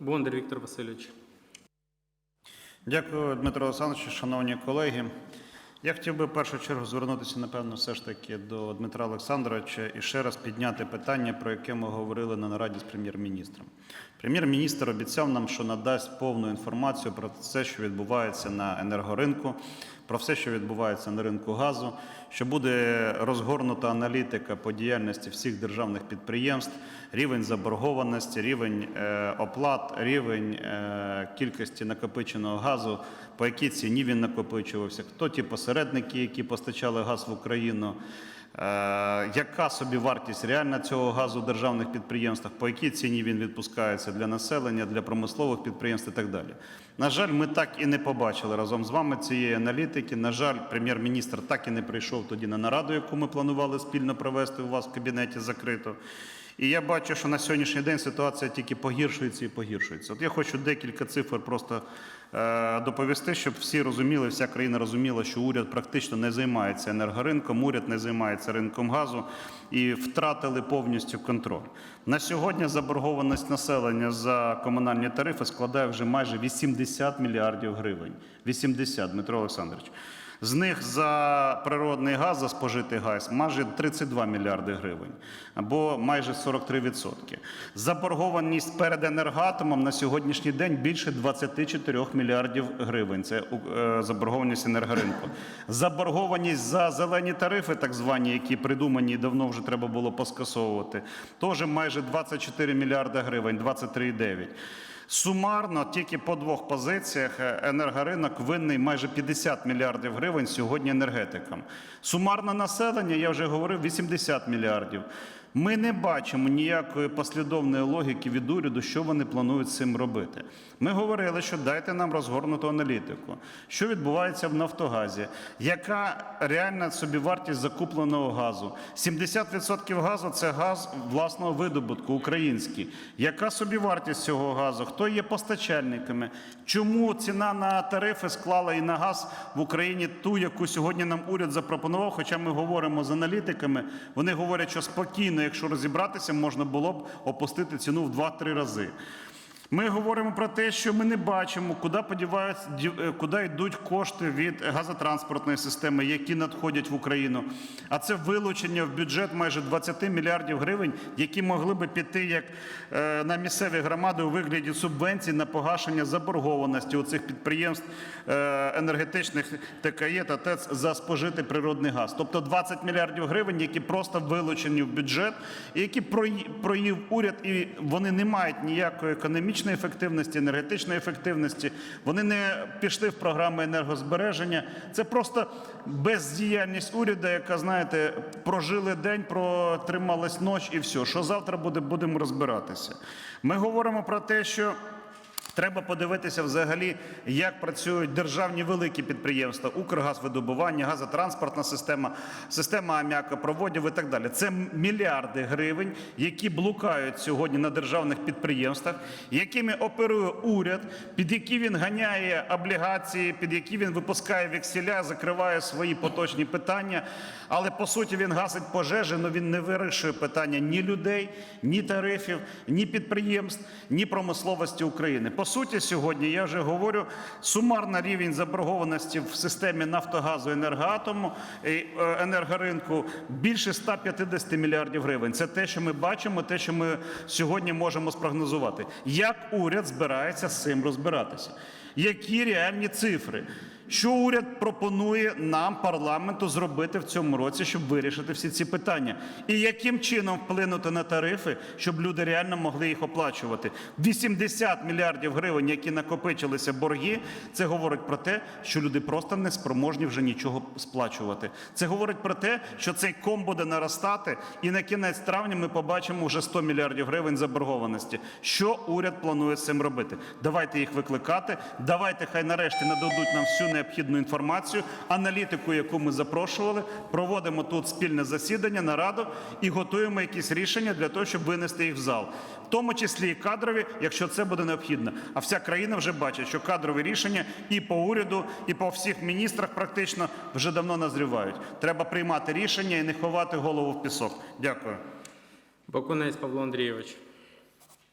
Бондар Віктор Васильович. Дякую, Дмитро Олександрович, шановні колеги. Я хотів би в першу чергу звернутися, напевно, все ж таки до Дмитра Олександровича і ще раз підняти питання, про яке ми говорили на нараді з прем'єр-міністром. Прем'єр-міністр обіцяв нам, що надасть повну інформацію про все, що відбувається на енергоринку, про все, що відбувається на ринку газу, що буде розгорнута аналітика по діяльності всіх державних підприємств, рівень заборгованості, рівень е, оплат, рівень е, кількості накопиченого газу, по якій ціні він накопичувався, хто ті посередники, які постачали газ в Україну. Е, Яка собі вартість реальна цього газу в державних підприємствах, по якій ціні він відпускається для населення, для промислових підприємств і так далі? На жаль, ми так і не побачили разом з вами цієї аналітики. На жаль, прем'єр-міністр так і не прийшов тоді на нараду, яку ми планували спільно провести у вас в кабінеті закрито. І я бачу, що на сьогоднішній день ситуація тільки погіршується і погіршується. От я хочу декілька цифр просто е, доповісти, щоб всі розуміли, вся країна розуміла, що уряд практично не займається енергоринком, уряд не займається ринком газу і втратили повністю контроль. На сьогодні заборгованість населення за комунальні тарифи складає вже майже 80 мільярдів гривень. 80, Дмитро Олександрович. З них за природний газ, за спожитий газ, майже 32 мільярди гривень, або майже 43%. Заборгованість перед енергатомом на сьогоднішній день більше 24 мільярдів гривень. Це е, заборгованість енергоринку. Заборгованість за зелені тарифи, так звані, які придумані і давно вже треба було поскасовувати, теж майже 24 мільярди гривень, 23,9. Сумарно тільки по двох позиціях е, енергоринок винний майже 50 мільярдів гривень сьогодні енергетикам. Сумарне населення, я вже говорив, 80 мільярдів. Ми не бачимо ніякої послідовної логіки від уряду, що вони планують з цим робити. Ми говорили, що дайте нам розгорнуту аналітику, що відбувається в Нафтогазі, яка реальна собівартість закупленого газу. 70% газу це газ власного видобутку, український. Яка собівартість цього газу? Хто є постачальниками? Чому ціна на тарифи склала і на газ в Україні ту, яку сьогодні нам уряд запропонував? Хоча ми говоримо з аналітиками, вони говорять, що спокійно, якщо розібратися, можна було б опустити ціну в 2-3 рази. Ми говоримо про те, що ми не бачимо, куди подіваються, е, куди йдуть кошти від газотранспортної системи, які надходять в Україну. А це вилучення в бюджет майже 20 мільярдів гривень, які могли би піти як е, на місцеві громади у вигляді субвенцій на погашення заборгованості у цих підприємств е, енергетичних ТКЄ та ТЕЦ за спожитий природний газ. Тобто 20 мільярдів гривень, які просто вилучені в бюджет, і які прої- проїв уряд, і вони не мають ніякої економічної ефективності, енергетичної ефективності. Вони не пішли в програми енергозбереження. Це просто бездіяльність уряду, яка, знаєте, прожили день, протрималась ніч і все. Що завтра буде, будемо розбиратися. Ми говоримо про те, що. Треба подивитися взагалі, як працюють державні великі підприємства, Укргазвидобування, газотранспортна система, система аміакопроводів і так далі. Це мільярди гривень, які блукають сьогодні на державних підприємствах, якими оперує уряд, під які він ганяє облігації, під які він випускає векселя, закриває свої поточні питання. Але по суті він гасить пожежі, але він не вирішує питання ні людей, ні тарифів, ні підприємств, ні промисловості України. Суті, сьогодні я вже говорю, сумарна рівень заборгованості в системі Нафтогазу, енергоатому е, енергоринку більше 150 мільярдів гривень. Це те, що ми бачимо, те, що ми сьогодні можемо спрогнозувати. Як уряд збирається з цим розбиратися? Які реальні цифри? Що уряд пропонує нам, парламенту, зробити в цьому році, щоб вирішити всі ці питання? І яким чином вплинути на тарифи, щоб люди реально могли їх оплачувати? 80 мільярдів гривень, які накопичилися борги, це говорить про те, що люди просто не спроможні вже нічого сплачувати. Це говорить про те, що цей ком буде наростати, і на кінець травня ми побачимо вже 100 мільярдів гривень заборгованості. Що уряд планує з цим робити? Давайте їх викликати. Давайте хай нарешті нададуть нам всю необхідну інформацію, аналітику, яку ми запрошували. Проводимо тут спільне засідання, нараду і готуємо якісь рішення для того, щоб винести їх в зал, в тому числі і кадрові, якщо це буде необхідно. А вся країна вже бачить, що кадрові рішення і по уряду, і по всіх міністрах практично вже давно назрівають. Треба приймати рішення і не ховати голову в пісок. Дякую. Бакунець Павло Андрійович.